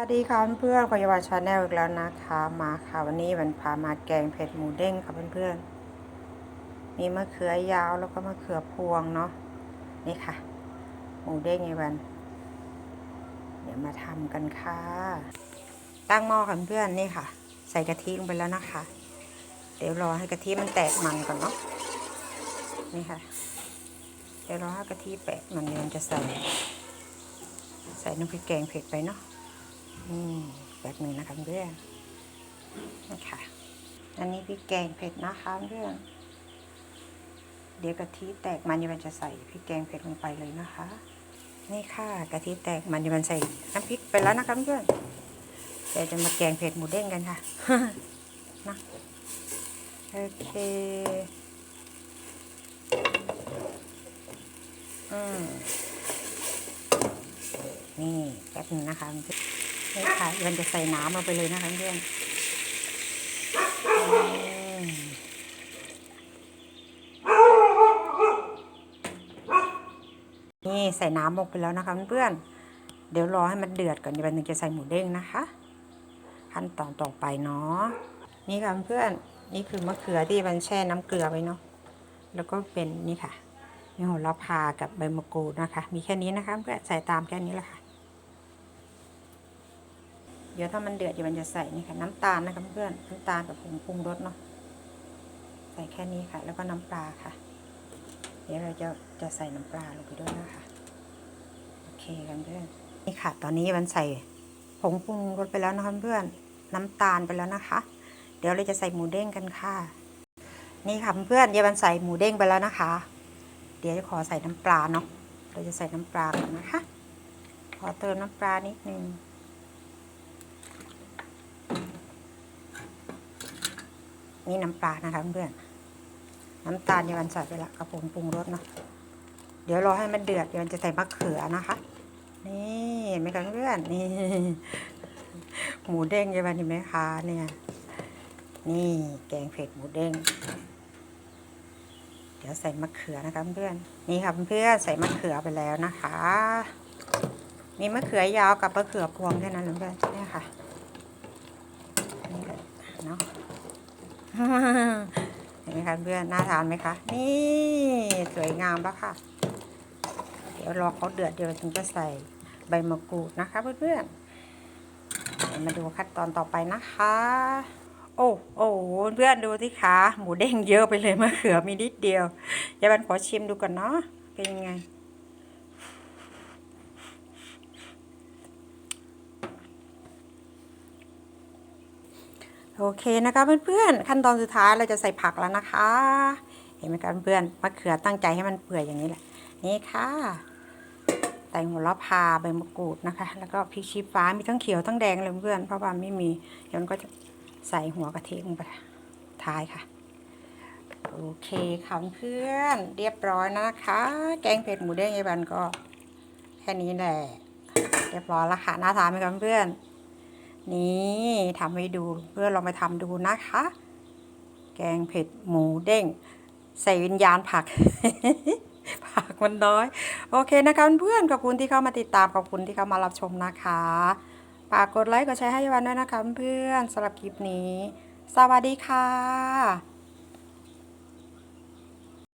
วัสดีค่ะเพื่อนๆขอยาวาชาแนลอีกแล้วนะคะ มาค่ะวันนี้มันพามาแกงเผ็ดหมูเด้งค่ะเพื่อนๆมีมะเขือยาวแล้วก็มะเขือพวงเนาะนี่ค่ะ หมูเด้งไอ้วัน เดี๋ยวมาทำกันค่ะ ตั้งหม้อค่ะเพื่อนๆนี่ค่ะ ใส่กะทิลงไปแล้วนะคะ เดี๋ยวรอให้กะทิมันแตกมันก่อนเนาะนี่ค่ะ เดี๋ยวรอให้กะทิแตกมันเดี๋ยวจะใส่ ใส่น้ำพริกแกงเผ็ดไปเนาะ อืมแบบหนึ่งนะคะเพื่อนนี่ค่ะอันนี้พริกแกงเผ็ดนะคะเพื่อนเดี๋ยวกะทิแตกมันยมันจะใส่พริกแกงเผ็ดลงไปเลยนะคะ นี่ค่ะกะทิแตกมันยมันใส่น้ำพริกไปแล้วนะคะเพื่อนเดี๋ยวจะมาแกงเผ็ดหมูเด้งกันค่ะนะโอเคอืมนี่แป๊บนึงนะคะ เพื่อนนี่ค่ะเพื่อนจะใส่น้ำลงไปเลยนะคะเพื่อนนี่ใส่น้ำลงไปแล้วนะคะเพื่อนเดี๋ยวรอให้มันเดือดก่อนเดี๋ยวมันถึงจะใส่หมูเด้งนะคะ ขั้นตอนต่อไปเนาะนี่ค่ะเพื่อนนี่คือมะเขือที่มันแช่น้ำเกลือไว้เนาะแล้วก็เป็นนี่ค่ะมีโหระพากับใบมะกรูดนะคะ มีแค่นี้นะคะเพื่อนใส่ตามแค่นี้แหละค่ะ ดี๋ยวถ้ามันเดือดเดี๋ยวมันจะใส่นี่ค่ะน้ำตาลนะคะเพื่อนน้ำตาลกับผงปรุงรสเนาะใส่แค่นี้ค่ะ แล้วก็น้ำปลาค่ะ เดี๋ยวเราจะจะใส่น้ำปลาลงไปด้วยนะคะโอเคกันเพื่อนนี่ค่ะ ตอนนี้มันใส่ผงปรุงรสไปแล้วนะคะเพื่อนน้ำตาลไปแล้วนะคะ เดี๋ยวเราจะใส่หมูเด้งกันค่ะ นี่ค่ะเพื่อนเดี๋ยวมันใส่หมูเด้งไปแล้วนะคะ เดี๋ยวจะขอใส่น้ำปลาเนาะเราจะใส่น้ำปลาก่อนนะคะ ขอเติมน้ำปลานิดนึง นี่น้ำปลานะคะเพื่อนน้ำตาลเดี๋ยวมันใส่ไปละกระปุงปรุงรสเนาะเดี๋ยวรอให้มันเดือดเดี๋ยวมันจะใส่มะเขือนะคะ นี่เห็นไหมคะเพื่อนนี่หมูเด้งใช่ไหมเห็นไหมคะเนี่ย นี่แกงเผ็ดหมูเด้งเดี๋ยวใส่มะเขือนะคะเพื่อนนี่ค่ะเพื่อนใส่มะเขือไปแล้วนะคะ มีมะเขือยาวกับมะเขือพวงแค่นั้นเพื่อนเนี่ยค่ะนี่เนาะ เห็นไหมคะเพื่อนน่าทานไหมคะนี่สวยงามแล้วค่ะ เดี๋ยวรอเขาเดือดเดี๋ยวถึงจะใส่ใบมะกรูดนะคะเพื่อนๆมาดูขั้นตอนต่อไปนะคะ โอ้โอ้เพื่อนดูสิคะหมูเด้งเยอะไปเลยมะเขือมีนิดเดียวยายบันขอชิมดูก่อนเนาะเป็นยังไง โอเคนะคะเพื่อนๆขั้นตอนสุดท้ายเราจะใส่ผักแล้วนะคะ เห็นไหมคะเพื่อนมะเขือตั้งใจให้มันเปื่อยอย่างนี้แหละนี่ค่ะใส่หัวละพาใบมะกรูดนะคะ แล้วก็พริกชี้ฟ้ามีทั้งเขียวทั้งแดงเลยเพื่อนเพราะว่าไม่มีเดี๋ยวมันก็จะใส่หัวกะทิลงไปท้ายค่ะโอเคค่ะเพื่อนเรียบร้อยนะคะ แกงเผ็ดหมูเด้งไอ้บันก็แค่นี้แหละเรียบร้อยแล้วค่ะน่าทานไหมคะเพื่อน นี่ทำให้ดูเพื่อลองไปทำดูนะคะ แกงเผ็ดหมูเด้ง ใส่วิญญาณผัก ผักมันน้อย โอเคนะคะเพื่อนขอบคุณที่เข้ามาติดตามขอบคุณที่เข้ามารับชมนะคะฝากกดไลค์กดแชร์ให้วันด้วยนะคะเพื่อนสำหรับคลิปนี้ สวัสดีค่ะ